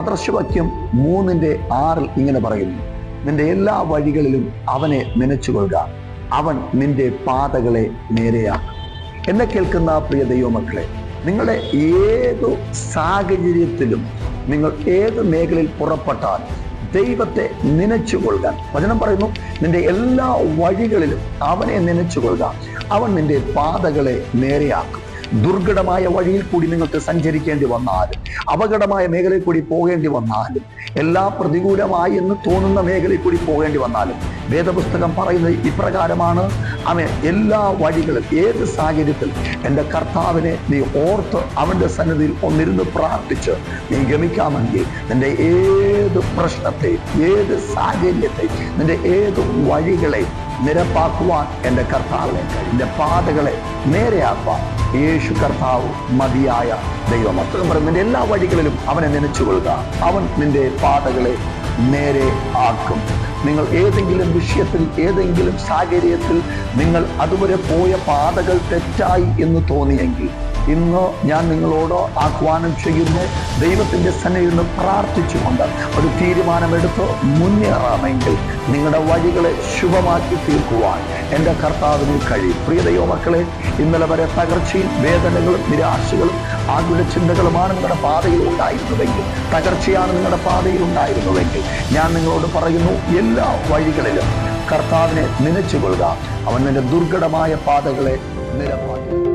സദൃശവാക്യം മൂന്നിന്റെ ആറിൽ ഇങ്ങനെ പറയുന്നു. നിന്റെ എല്ലാ വഴികളിലും അവനെ നനച്ചുകൊള്ളുക. അവൻ നിന്റെ പാതകളെ നേരെയാക്കും. എന്നെ കേൾക്കുന്ന പ്രിയ ദൈവമക്കളെ നിങ്ങളുടെ ഏതു സാഹചര്യത്തിലും നിങ്ങൾ ഏത് മേഖലയിൽ പുറപ്പെട്ടാൽ ദൈവത്തെ നനച്ചുകൊള്ളുക. വചനം പറയുന്നു നിന്റെ എല്ലാ വഴികളിലും അവനെ നനച്ചുകൊള്ളുക. അവൻ നിന്റെ പാതകളെ നേരെയാക്കും. ദുർഘടമായ വഴിയിൽ കൂടി നിങ്ങൾക്ക് സഞ്ചരിക്കേണ്ടി വന്നാലും അപകടമായ മേഖലയിൽ കൂടി പോകേണ്ടി വന്നാലും എല്ലാ പ്രതികൂലമായി എന്ന് തോന്നുന്ന മേഖലയിൽ കൂടി പോകേണ്ടി വന്നാലും വേദപുസ്തകം പറയുന്നത് ഇപ്രകാരമാണ്. അവൻ എല്ലാ വഴികളും ഏത് സാഹചര്യത്തിൽ എന്റെ കർത്താവിനെ നീ ഓർത്ത് അവന്റെ സന്നിധിയിൽ ഒന്നിരുന്ന് പ്രാർത്ഥിച്ച് നീ ഗമിക്കാമെങ്കിൽ നിന്റെ ഏത് പ്രശ്നത്തെ ഏത് സാഹചര്യത്തെ നിന്റെ ഏത് വഴികളെ നിരപ്പാക്കുവാൻ എന്റെ കർത്താവിനെ എന്റെ പാതകളെ നേരെയാക്കുവാൻ യേശു കർത്താവ് മതിയായ ദൈവം നിന്റെ എല്ലാ വഴികളിലും അവനെ നനച്ചുകൊള്ളുക. അവൻ നിന്റെ പാതകളെ നേരെ ആക്കും. നിങ്ങൾ ഏതെങ്കിലും വിഷയത്തിൽ ഏതെങ്കിലും സാഹചര്യത്തിൽ നിങ്ങൾ അതുവരെ പോയ പാതകൾ തെറ്റായി എന്ന് തോന്നിയെങ്കിൽ ഇന്ന് ഞാൻ നിങ്ങളോട് ആഹ്വാനം ചെയ്യുന്നു. ദൈവത്തിന്റെ സന്നിധിയിൽ നിന്ന് പ്രാർത്ഥിച്ചുകൊണ്ട് ഒരു തീരുമാനമെടുത്ത് മുന്നേറാമെങ്കിൽ നിങ്ങളുടെ വഴികളെ ശുഭമാക്കി തീർക്കുവാൻ എന്റെ കർത്താവിന് കഴിയും. പ്രിയ ദൈവ മക്കളെ ഇന്നലെ വരെ തകർച്ചയും വേദനകളും നിരാശകളും ആകുല ചിന്തകളുമാണ് നിങ്ങളുടെ പാതയിൽ ഉണ്ടായിരുന്നുവെങ്കിൽ തകർച്ചയാണ് നിങ്ങളുടെ പാതയിൽ ഉണ്ടായിരുന്നുവെങ്കിൽ ഞാൻ നിങ്ങളോട് പറയുന്നു എല്ലാ വഴികളിലും കർത്താവിനെ നനച്ചുകൊള്ളുക. അവൻ നിന്റെ ദുർഘടമായ പാതകളെ നിരപ്പാക്കി